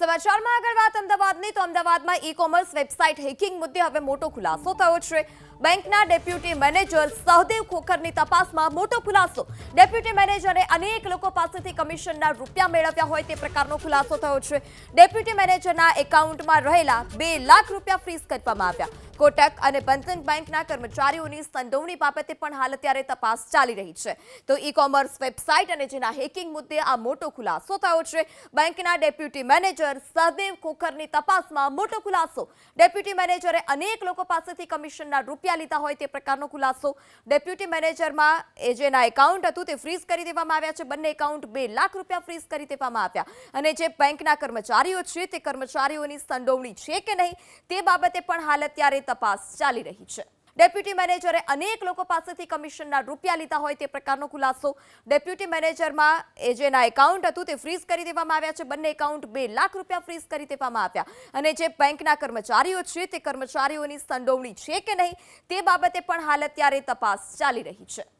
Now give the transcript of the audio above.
સમાચારમાં આગળ વાત અમદાવાદની, તો અમદાવાદમાં ઈ કોમર્સ વેબસાઇટ હેકિંગ મુદ્દે હવે મોટો ખુલાસો થયો છે. બેંકના ડેપ્યુટી મેનેજર સહદેવ ખોખરની તપાસમાં મોટો ખુલાસો. ડેપ્યુટી મેનેજરે અનેક લોકો પાસેથી કમિશનના રૂપિયા મેળવ્યા હોય તે પ્રકારનો ખુલાસો થયો છે. ડેપ્યુટી મેનેજરના એકાઉન્ટમાં રહેલા બે લાખ રૂપિયા ફ્રીઝ કરવામાં આવ્યા. કોટક અને બંધન બેંકના કર્મચારીઓની સંડોવણી બાબતે પણ હાલ અત્યારે તપાસ ચાલી રહી છે. તો ઈ કોમર્સ વેબસાઇટ અને જેના હેકિંગ મુદ્દે આ મોટો ખુલાસો થયો છે. બેંકના ડેપ્યુટી મેનેજર સહદેવ ખોખરની તપાસમાં મોટો ખુલાસો. ડેપ્યુટી મેનેજરે અનેક લોકો પાસેથી કમિશનના રૂપિયા લીધા હોય તે પ્રકારનો ખુલાસો. ડેપ્યુટી મેનેજરમાં એ જેના એકાઉન્ટ હતું તે ફ્રીઝ કરી દેવામાં આવ્યા છે. બંને એકાઉન્ટ બે લાખ રૂપિયા ફ્રીઝ કરી દેવામાં આવ્યા. અને જે બેંકના કર્મચારીઓ છે તે કર્મચારીઓની સંડોવણી છે કે નહીં તે બાબતે પણ હાલ અત્યારે તપાસ ચાલી રહી છે. ડેપ્યુટી મેનેજરે અનેક લોકો પાસેથી કમિશનના રૂપિયા લીધા હોય તે પ્રકારનો ખુલાસો ડેપ્યુટી મેનેજરમાં એ જેના એકાઉન્ટ હતું તે ફ્રીઝ કરી દેવામાં આવ્યા છે. બંને એકાઉન્ટ બે લાખ રૂપિયા ફ્રીઝ કરી દેવામાં આવ્યા. અને જે બેંકના કર્મચારીઓ છે તે કર્મચારીઓની સંડોવણી છે કે નહીં તે બાબતે પણ હાલ અત્યારે તપાસ ચાલી રહી છે.